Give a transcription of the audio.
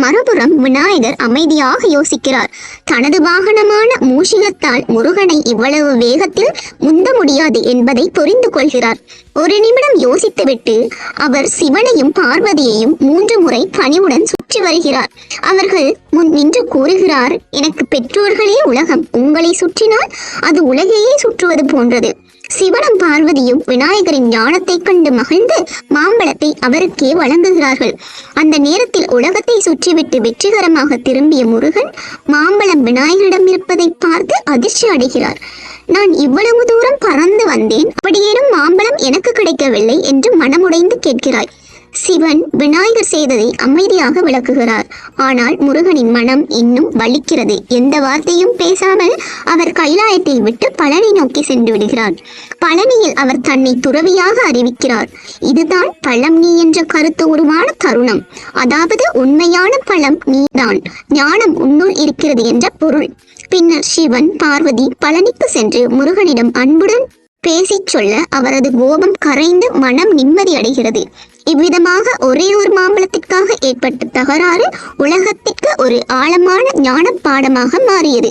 மறுபுறம் விநாயகர் அமைதியாக யோசிக்கிறார். தனது வாகனமான மூஷிகத்தால் முருகனை இவ்வளவு வேகத்தில் முந்த முடியாது என்பதை புரிந்து கொள்கிறார். ஒரு நிமிடம் யோசித்துவிட்டு அவர் சிவனையும் பார்வதியையும் மூன்று முறை பணிவுடன் சுற்றி வருகிறார். அவர்கள் முன் நின்று கூறுகிறார் எனக்கு பெற்றோர்களே உலகம். உங்களை சுற்றினால் அது உலகையே சுற்றுவது போன்றது. சிவனும் பார்வதியும் விநாயகரின் ஞானத்தைக் கண்டு மகிழ்ந்து மாம்பழத்தை அவருக்கே வழங்குகிறார்கள். அந்த நேரத்தில் உலகத்தை சுற்றி சுற்றிவிட்டு வெற்றிகரமாக திரும்பிய முருகன் மாம்பழம் விநாயகரிடம் இருப்பதை பார்த்து அதிர்ச்சி அடைகிறார். நான் இவ்வளவு தூரம் பறந்து வந்தேன். அப்படியேனும் மாம்பழம் எனக்கு கிடைக்கவில்லை என்று மனமுடைந்து கேட்கிறாய். சிவன் விநாயகர் செய்ததை அமைதியாக விளக்குகிறார். ஆனால் முருகனின் மனம் இன்னும் வலிக்கிறது. எந்த வார்த்தையும் பேசாமல் அவர் கைலாயத்தை விட்டு பழனி நோக்கி சென்று விடுகிறார். பழனியில் அவர் தன்னை துறவியாக அறிவிக்கிறார். இதுதான் பழம் நீ என்ற கருத்து உருவான தருணம். அதாவது உண்மையான பழம் நீதான். ஞானம் உன்னுள் இருக்கிறது என்ற பொருள். பின்னர் சிவன் பார்வதி பழனிக்கு சென்று முருகனிடம் அன்புடன் பேசிச் சொல்ல அவரது கோபம் கரைந்து மனம் நிம்மதியடைகிறது இவ்விதமாக ஒரே ஒரு மாம்பழத்திற்காக ஏற்பட்ட தகராறு உலகத்திற்கு ஒரு ஆழமான ஞான பாடமாக மாறியது.